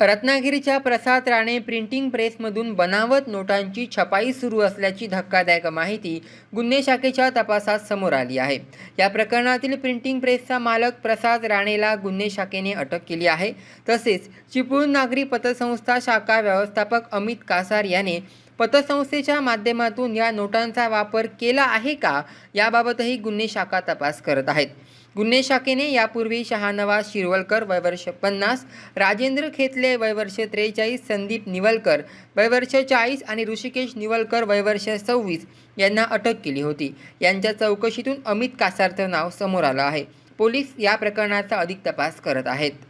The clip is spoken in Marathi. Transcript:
रत्नागिरीच्या प्रसाद राणे प्रिंटिंग प्रेसमधून बनावट नोटांची छपाई सुरू असल्याची धक्कादायक माहिती गुन्हे शाखेच्या तपासात समोर आली आहे. या प्रकरणातील प्रिंटिंग प्रेसचा मालक प्रसाद राणेला गुन्हे शाखेने अटक केली आहे. तसेच चिपळूण नागरी पतसंस्था शाखा व्यवस्थापक अमित कासार याने पतसंस्थेच्या माध्यमातून या नोटांचा वापर केला आहे का? याबाबतही गुन्हे शाखा तपास करत आहेत. गुन्हे शाखेने यापूर्वी शहानवाज शिरवलकर वयवर्ष पन्नास राजेंद्र खेतले वयवर्ष त्रेचाळीस संदीप निवलकर वयवर्ष चाळीस आणि ऋषिकेश निवलकर वयवर्ष सव्वीस यांना अटक केली होती. यांच्या चौकशीतून अमित कासारचं नाव समोर आलं आहे. पोलीस या प्रकरणाचा अधिक तपास करत आहेत.